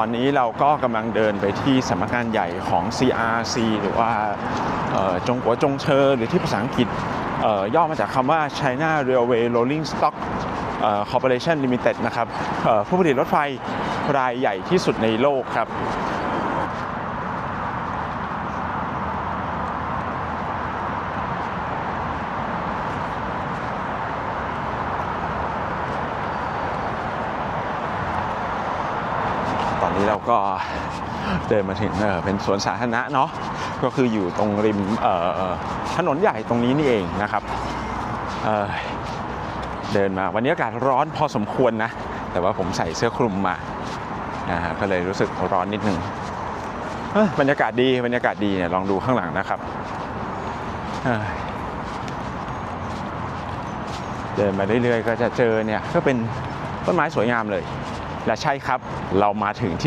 ตอนนี้เราก็กำลังเดินไปที่สำนักงานใหญ่ของ CRC หรือว่าจงกัวจงเชอหรือที่ภาษาอังกฤษย่อมาจากคำว่า China Railway Rolling Stock Corporation Limited นะครับผู้ผลิตรถไฟรายใหญ่ที่สุดในโลกครับ นี้เราก็เดินมาถึงเเป็นสวนสาธารณะเนาะก็คืออยู่ตรงริมถนนใหญ่ตรงนี้นี่เองนะครับเเดินมาวันนี้อากาศร้อนพอสมควรนะ แต่ว่าผมใส่เสื้อคลุมมานะฮะก็เลยรู้สึกร้อนนิดนึงบรรยากาศดีบรรยากาศดีเนี่ยลองดูข้างหลังนะครับเดินมาเรื่อยๆ ก็จะเจอเนี่ยก็เป็นต้นไม้สวยงามเลย และใช่ครับเรามาถึงที่